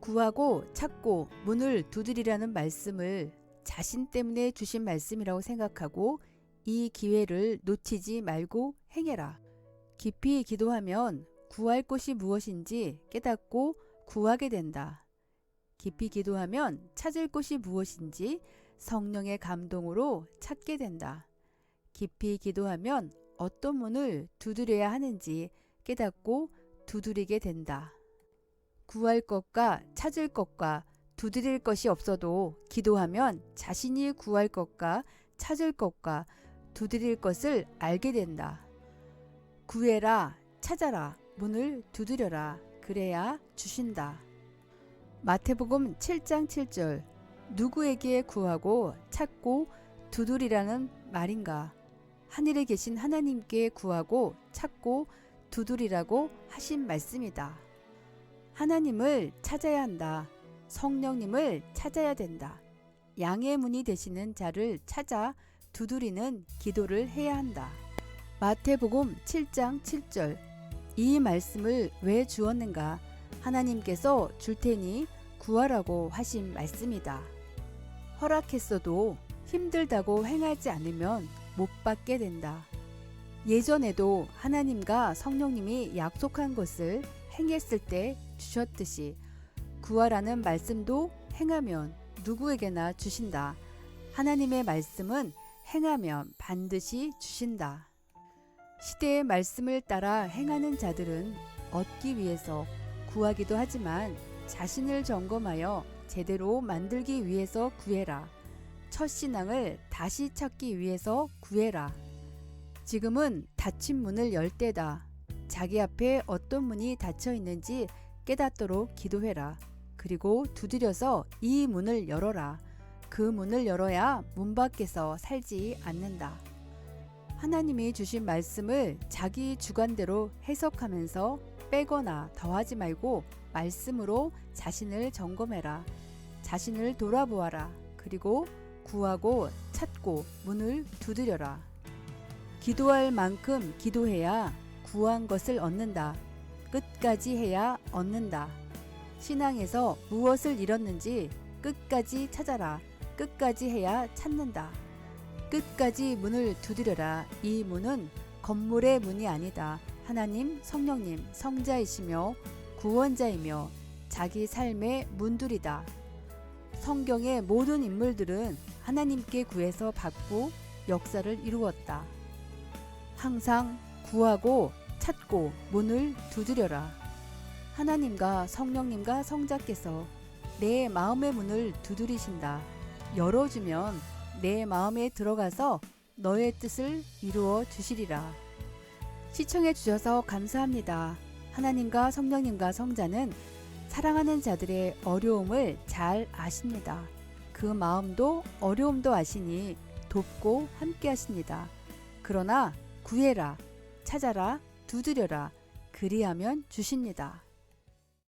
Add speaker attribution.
Speaker 1: 구하고 찾고 문을 두드리라는 말씀을 자신 때문에 주신 말씀이라고 생각하고 이 기회를 놓치지 말고 행해라. 깊이 기도하면 구할 것이 무엇인지 깨닫고 구하게 된다. 깊이 기도하면 찾을 것이 무엇인지 성령의 감동으로 찾게 된다. 깊이 기도하면 어떤 문을 두드려야 하는지 깨닫고 두드리게 된다. 구할 것과 찾을 것과 두드릴 것이 없어도 기도하면 자신이 구할 것과 찾을 것과 두드릴 것을 알게 된다. 구해라, 찾아라, 문을 두드려라. 그래야 주신다. 마태복음 7장 7절. 누구에게 구하고 찾고 두드리라는 말인가? 하늘에 계신 하나님께 구하고 찾고 두드리라고 하신 말씀이다. 하나님을 찾아야 한다. 성령님을 찾아야 된다. 양의 문이 되시는 자를 찾아 두드리는 기도를 해야 한다. 마태복음 7장 7절. 이 말씀을 왜 주었는가? 하나님께서 줄 테니 구하라고 하신 말씀이다. 허락했어도 힘들다고 행하지 않으면 못 받게 된다. 예전에도 하나님과 성령님이 약속한 것을 행했을 때 주셨듯이 구하라는 말씀도 행하면 누구에게나 주신다. 하나님의 말씀은 행하면 반드시 주신다. 시대의 말씀을 따라 행하는 자들은 얻기 위해서 구하기도 하지만 자신을 점검하여 제대로 만들기 위해서 구해라. 첫 신앙을 다시 찾기 위해서 구해라. 지금은 닫힌 문을 열 때다. 자기 앞에 어떤 문이 닫혀 있는지 깨닫도록 기도해라. 그리고 두드려서 이 문을 열어라. 그 문을 열어야 문 밖에서 살지 않는다. 하나님이 주신 말씀을 자기 주관대로 해석하면서 빼거나 더하지 말고 말씀으로 자신을 점검해라. 자신을 돌아보아라. 그리고 구하고 찾고 문을 두드려라. 기도할 만큼 기도해야 구한 것을 얻는다. 끝까지 해야 얻는다. 신앙에서 무엇을 잃었는지 끝까지 찾아라. 끝까지 해야 찾는다. 끝까지 문을 두드려라. 이 문은 건물의 문이 아니다. 하나님, 성령님, 성자이시며 구원자이며 자기 삶의 문들이다. 성경의 모든 인물들은 하나님께 구해서 받고 역사를 이루었다. 항상 구하고 찾고 문을 두드려라. 하나님과 성령님과 성자께서 내 마음의 문을 두드리신다. 열어주면 내 마음에 들어가서 너의 뜻을 이루어 주시리라. 시청해 주셔서 감사합니다. 하나님과 성령님과 성자는 사랑하는 자들의 어려움을 잘 아십니다. 그 마음도 어려움도 아시니 돕고 함께 하십니다. 그러나 구해라, 찾아라, 두드려라, 그리하면 주십니다.